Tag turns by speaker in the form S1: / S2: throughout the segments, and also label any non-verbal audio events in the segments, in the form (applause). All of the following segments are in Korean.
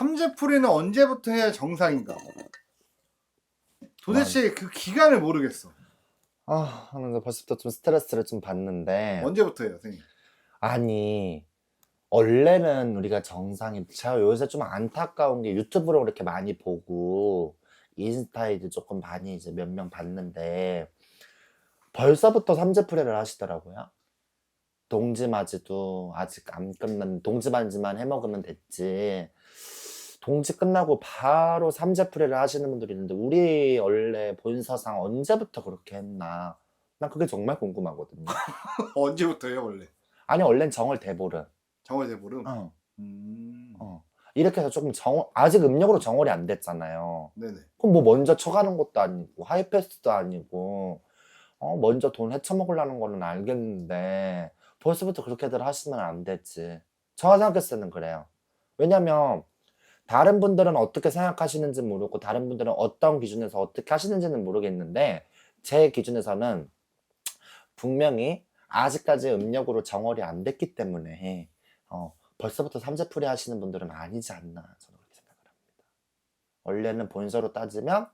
S1: 삼재풀이는 언제부터 해야 정상인가? 도대체 그 기간을 모르겠어.
S2: 아, 하면서 벌써부터 좀 스트레스를 좀 받는데.
S1: 언제부터 해요, 선생님?
S2: 아니, 원래는 우리가 정상이, 제가 요새 좀 안타까운 게 유튜브로 그렇게 많이 보고, 인스타에도 조금 많이 이제 몇 명 봤는데, 벌써부터 삼재풀이를 하시더라고요. 동지맞이도 아직 안 끝난, 동지맞이만 해먹으면 됐지. 동지 끝나고 바로 삼재풀이를 하시는 분들이 있는데, 우리 원래 본서상 언제부터 그렇게 했나? 난 그게 정말 궁금하거든요. (laughs)
S1: 언제부터 해요, 원래?
S2: 아니, 원래는 정월 대보름.
S1: 정월 대보름?
S2: 어,
S1: 음.
S2: 어. 이렇게 해서 조금 정, 아직 음력으로 정월이 안 됐잖아요.
S1: 네네.
S2: 그럼 뭐 먼저 쳐가는 것도 아니고, 하이패스도 아니고, 어, 먼저 돈 헤쳐먹으려는 거는 알겠는데, 벌써부터 그렇게들 하시면 안 되지. 제가 생각했을 때는 그래요. 왜냐면, 다른 분들은 어떻게 생각하시는지 모르고, 다른 분들은 어떤 기준에서 어떻게 하시는지는 모르겠는데, 제 기준에서는 분명히 아직까지 음력으로 정월이 안 됐기 때문에, 어, 벌써부터 삼재풀이 하시는 분들은 아니지 않나, 저는 그렇게 생각을 합니다. 원래는 본서로 따지면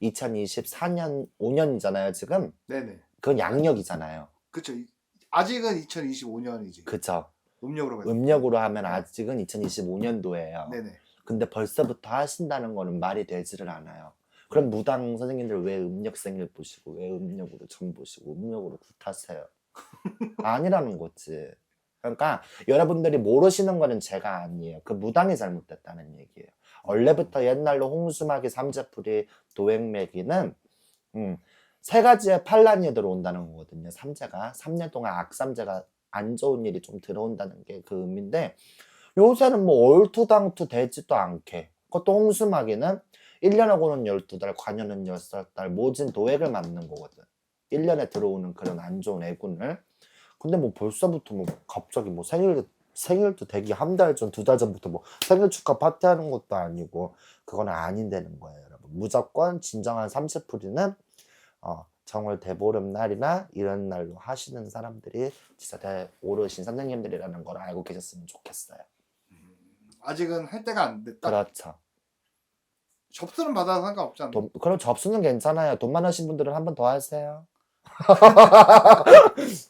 S2: 2024년, 5년이잖아요, 지금.
S1: 네네.
S2: 그건 양력이잖아요.
S1: 그쵸. 이- 아직은 2025년이지.
S2: 그쵸.
S1: 음력으로.
S2: 음력으로 하면 아직은 2025년도예요.
S1: 네네.
S2: 근데 벌써부터 하신다는 거는 말이 되지를 않아요. 그럼 무당 선생님들 왜 음력생일 보시고, 왜 음력으로 점 보시고, 음력으로 굿하세요? (laughs) 아니라는 거지. 그러니까 여러분들이 모르시는 거는 제가 아니에요. 그 무당이 잘못됐다는 얘기예요. 원래부터 옛날로 홍수마기, 삼재풀이, 도액매기는 음, 세 가지의 판란이 들어온다는 거거든요. 삼재가 3년 동안 악삼재가 안 좋은 일이 좀 들어온다는 게 그 의미인데 요새는 뭐 얼투당투 되지도 않게 그것도 홍수마기는 1년하고는 12달, 관여는 10달 모진 도액을 맞는 거거든. 1년에 들어오는 그런 안 좋은 애군을. 근데 뭐 벌써부터 뭐 갑자기 뭐 생일 생일도 되기 한 달 전, 두 달 전부터 뭐 생일 축하 파티 하는 것도 아니고 그거는 아닌다는 거예요, 여러분. 무조건 진정한 삼세풀이는 어, 정월 대보름 날이나 이런 날로 하시는 사람들이 진짜 대 오르신 선생님들이라는 걸 알고 계셨으면 좋겠어요.
S1: 아직은 할 때가 안 됐다.
S2: 그렇죠.
S1: 접수는 받아도 상관없지 않나?
S2: 돈, 그럼 접수는 괜찮아요. 돈 많으신 분들은 한 번 더 하세요. (laughs)